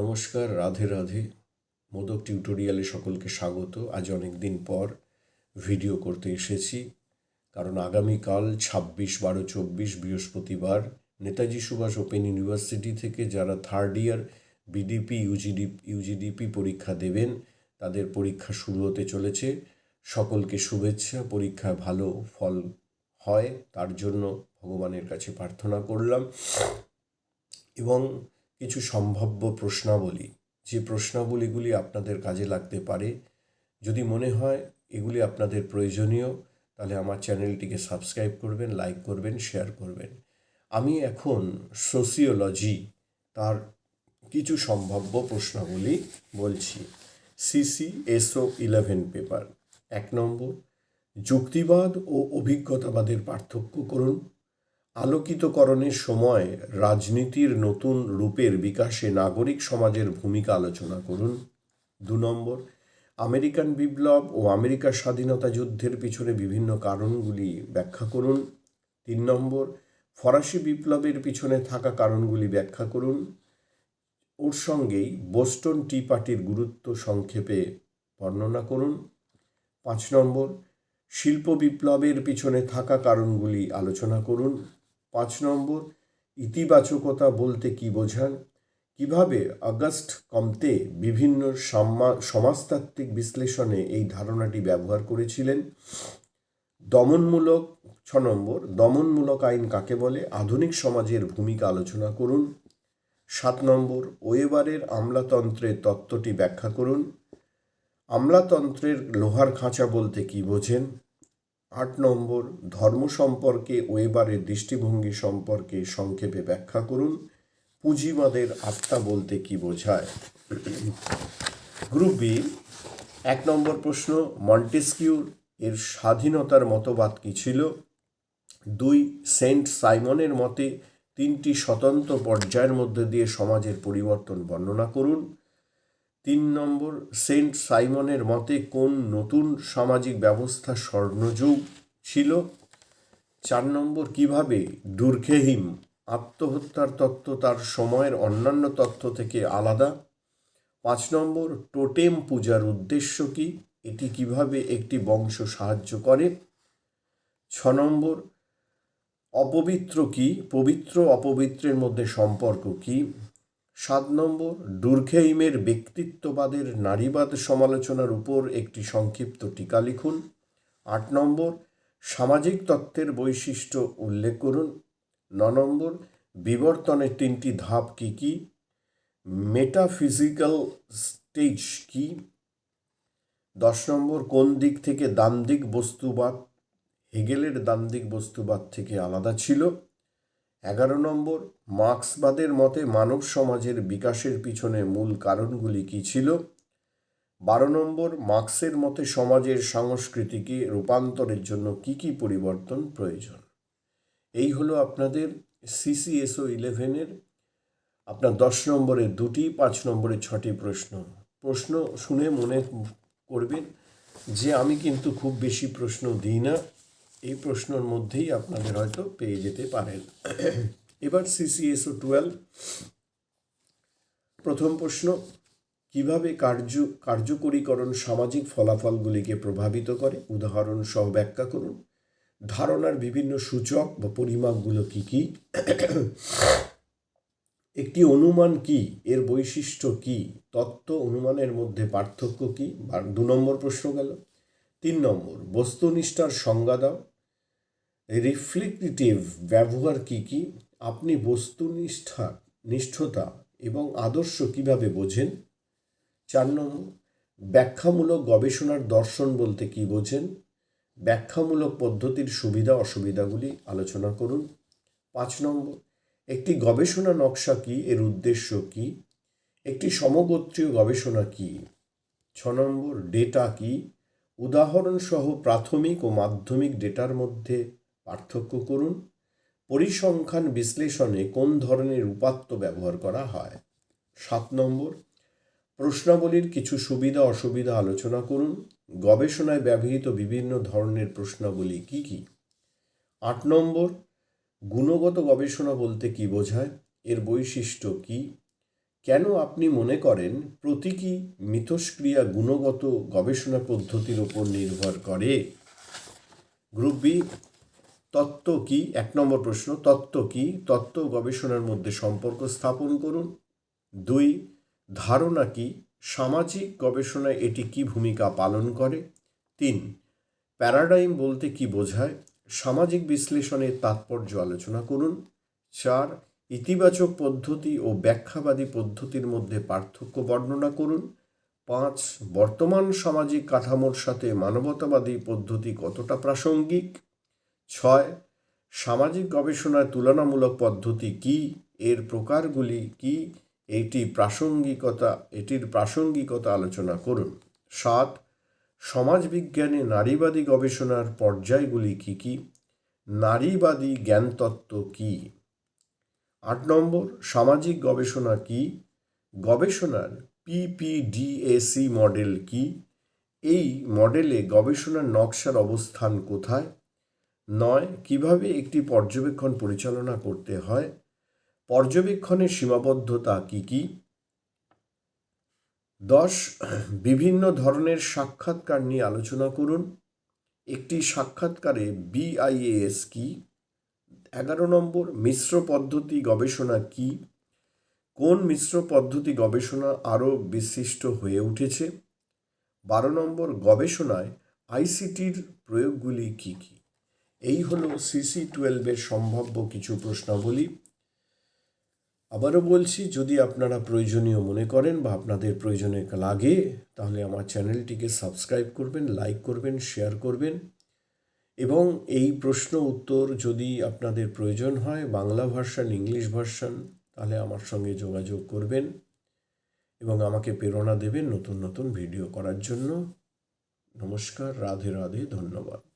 নমস্কার, রাধে রাধে। মোদক টিউটোরিয়ালে সকলকে স্বাগত। আজ অনেক দিন পর ভিডিও করতে এসেছি, কারণ আগামীকাল ছাব্বিশ, বারো, চব্বিশ, বৃহস্পতিবার নেতাজি সুভাষ ওপেন ইউনিভার্সিটি থেকে যারা third year BDP UGD UGDP পরীক্ষা দেবেন, তাদের পরীক্ষা শুরু হতে চলেছে। সকলকে শুভেচ্ছা, পরীক্ষায় ভালো ফল হয়, তার জন্য ভগবানের কাছে প্রার্থনা করলাম। এবং কিছু সম্ভাব্য প্রশ্নাবলী। যে প্রশ্নাবলীগুলি আপনাদের কাজে লাগতে পারে, যদি মনে হয় এগুলি আপনাদের প্রয়োজনীয়, তাহলে আমার চ্যানেলটিকে সাবস্ক্রাইব করবেন, লাইক করবেন, শেয়ার করবেন। আমি এখন সোসিওলজি তার কিছু সম্ভাব্য প্রশ্নাবলী বলছি। সিসি এসও ইলেভেন পেপার, এক নম্বর, যুক্তিবাদ ও অভিজ্ঞতাবাদের পার্থক্য করুন। আলোকিতকরণের সময় রাজনীতির নতুন রূপের বিকাশে নাগরিক সমাজের ভূমিকা আলোচনা করুন। দু নম্বর, আমেরিকান বিপ্লব ও আমেরিকার স্বাধীনতা যুদ্ধের পিছনে বিভিন্ন কারণগুলি ব্যাখ্যা করুন। তিন নম্বর, ফরাসি বিপ্লবের পিছনে থাকা কারণগুলি ব্যাখ্যা করুন। ওর সঙ্গেই বোস্টন টি পার্টির গুরুত্ব সংক্ষেপে বর্ণনা করুন। পাঁচ নম্বর, শিল্প বিপ্লবের পিছনে থাকা কারণগুলি আলোচনা করুন। পাঁচ নম্বর, ইতিবাচকতা বলতে কি বোঝান কীভাবে আগস্ট কমতে বিভিন্ন সমাজতাত্ত্বিক বিশ্লেষণে এই ধারণাটি ব্যবহার করেছিলেন? দমনমূলক, ছ নম্বর, দমনমূলক আইন কাকে বলে? আধুনিক সমাজের ভূমিকা আলোচনা করুন। সাত নম্বর, ওয়েবারের আমলাতন্ত্রের তত্ত্বটি ব্যাখ্যা করুন। আমলাতন্ত্রের লোহার খাঁচা বলতে কি বোঝেন? আট নম্বর, ধর্ম সম্পর্কে ওয়েবারের দৃষ্টিভঙ্গি সম্পর্কে সংক্ষেপে ব্যাখ্যা করুন। পুঁজিবাদের আত্মা বলতে কি বোঝায়? গ্রুপ বি, এক নম্বর প্রশ্ন, মন্টেস্কিউর এর স্বাধীনতার মতবাদ কি ছিল? দুই, সেন্ট সাইমনের মতে তিনটি স্বতন্ত্র পর্যায়ের মধ্যে দিয়ে সমাজের পরিবর্তন বর্ণনা করুন। তিন নম্বর, সেন্ট সাইমনের মতে কোন নতুন সামাজিক ব্যবস্থা স্বর্ণযুগ ছিল? চার নম্বর, কীভাবে দুর্খেহিম আত্মহত্যার তত্ত্ব তার সময়ের অন্যান্য তত্ত্ব থেকে আলাদা? পাঁচ নম্বর, টোটেম পূজার উদ্দেশ্য কি? এটি কীভাবে একটি বংশ সাহায্য করে? ছ নম্বর, অপবিত্র কি? পবিত্র, অপবিত্রের মধ্যে সম্পর্ক কি? সাত নম্বর দুর্খেইমের ব্যক্তিত্ববাদের নারীবাদ সমালোচনার উপর একটি সংক্ষিপ্ত টিকা লিখুন। আট নম্বর, সামাজিক তত্ত্বের বৈশিষ্ট্য উল্লেখ করুন। ন নম্বর, বিবর্তনের তিনটি ধাপ কি কি? মেটাফিজিক্যাল স্টেজ কি? দশ নম্বর, কোন দিক থেকে দান্দিক বস্তুবাদ, হেগেলের দান্দিক বস্তুবাদ থেকে আলাদা ছিল? এগারো নম্বর, মার্ক্সবাদের মতে মানব সমাজের বিকাশের পিছনে মূল কারণগুলি কী ছিল? বারো নম্বর, মার্ক্সের মতে সমাজের সংস্কৃতিকে রূপান্তরের জন্য কি কি পরিবর্তন প্রয়োজন? এই হলো আপনাদের সিসিএসও ইলেভেনের, আপনার দশ নম্বরের দুটি, পাঁচ নম্বরের ছটি প্রশ্ন। প্রশ্ন শুনে মনে করবেন যে আমি কিন্তু খুব বেশি প্রশ্ন দিই না। এই প্রশ্নের মধ্যেই আপনাদের হয়তো পেয়ে যেতে পারেন। এবার সিসিএসও টুয়েলভ প্রথম প্রশ্ন, কীভাবে কার্য, কার্যকরীকরণ সামাজিক ফলাফলগুলিকে প্রভাবিত করে? উদাহরণ সহ ব্যাখ্যা করুন। ধারণার বিভিন্ন সূচক বা পরিমাপগুলো কি কি? একটি অনুমান কি? এর বৈশিষ্ট্য কি? তত্ত্ব অনুমানের মধ্যে পার্থক্য কি? বা দু নম্বর প্রশ্ন গেল। তিন নম্বর, বস্তুনিষ্ঠার সংজ্ঞা দাও। রিফ্লেকটিভ ব্যবহার কি কি? আপনি বস্তুনিষ্ঠা, নিষ্ঠতা এবং আদর্শ কীভাবে বোঝেন? চার নম্বর, ব্যাখ্যামূলক গবেষণার দর্শন বলতে কি বোঝেন? ব্যাখ্যামূলক পদ্ধতির সুবিধা, অসুবিধাগুলি আলোচনা করুন। পাঁচ নম্বর, একটি গবেষণা নকশা কি? এর উদ্দেশ্য কি? একটি সমগোত্রীয় গবেষণা কি? ছ নম্বর, ডেটা কি? উদাহরণসহ প্রাথমিক ও মাধ্যমিক ডেটার মধ্যে পার্থক্য করুন। পরিসংখ্যান বিশ্লেষণে কোন ধরনের উপাত্ত ব্যবহার করা হয়? সাত নম্বর, প্রশ্নাবলীর কিছু সুবিধা অসুবিধা আলোচনা করুন। গবেষণায় ব্যবহৃত বিভিন্ন ধরনের প্রশ্নাবলী কি কি? আট নম্বর, গুণগত গবেষণা বলতে কি বোঝায়? এর বৈশিষ্ট্য কি? কেন আপনি মনে করেন প্রতীকী মিথস্ক্রিয়া গুণগত গবেষণা পদ্ধতির উপর নির্ভর করে? গ্রুপ বি তত্ত্ব কি? এক নম্বর প্রশ্ন, তত্ত্ব কি? তত্ত্ব গবেষণার মধ্যে সম্পর্ক স্থাপন করুন। দুই, ধারণা কি? সামাজিক গবেষণায় এটি কি ভূমিকা পালন করে? তিন, প্যারাডাইম বলতে কি বোঝায়? সামাজিক বিশ্লেষণের তাৎপর্য আলোচনা করুন। চার, ইতিবাচক পদ্ধতি ও ব্যাখ্যাবাদী পদ্ধতির মধ্যে পার্থক্য বর্ণনা করুন। পাঁচ, বর্তমান সামাজিক কাঠামোর সাথে মানবতাবাদী পদ্ধতি কতটা প্রাসঙ্গিক? ছয়, সামাজিক গবেষণার তুলনামূলক পদ্ধতি কি? এর প্রকারগুলি কি? এটি প্রাসঙ্গিকতা, এটির প্রাসঙ্গিকতা আলোচনা করুন। সাত, সমাজবিজ্ঞানে নারীবাদী গবেষণার পর্যায়গুলি কি কি? নারীবাদী জ্ঞানতত্ত্ব কি? আট নম্বর, সামাজিক গবেষণা কি? গবেষণার পিপিডিএসি মডেল কি? এই মডেলে গবেষণার নকশার অবস্থান কোথায়? নয়, কীভাবে একটি পর্যবেক্ষণ পরিচালনা করতে হয়? পর্যবেক্ষণের সীমাবদ্ধতা কি কি? দশ, বিভিন্ন ধরনের সাক্ষাৎকার নিয়ে আলোচনা করুন। একটি সাক্ষাৎকারে বিআইএস কি? এগারো নম্বর, মিশ্র পদ্ধতি গবেষণা কি? কোন মিশ্র পদ্ধতি গবেষণা আরও বিশিষ্ট হয়ে উঠেছে? বারো নম্বর, গবেষণায় আইসিটির প্রয়োগগুলি কি কি? এই হলো সিসি টুয়েলভের সম্ভাব্য কিছু প্রশ্নাবলী। আবারও বলছি, যদি আপনারা প্রয়োজনীয় মনে করেন বা আপনাদের প্রয়োজনে লাগে, তাহলে আমার চ্যানেলটিকে সাবস্ক্রাইব করবেন, লাইক করবেন, শেয়ার করবেন। এবং এই প্রশ্ন উত্তর যদি আপনাদের প্রয়োজন হয়, বাংলা ভার্সান, ইংলিশ ভার্সান, তাহলে আমার সঙ্গে যোগাযোগ করবেন এবং আমাকে প্রেরণা দেবেন নতুন নতুন ভিডিও করার জন্য। নমস্কার, রাধে রাধে, ধন্যবাদ।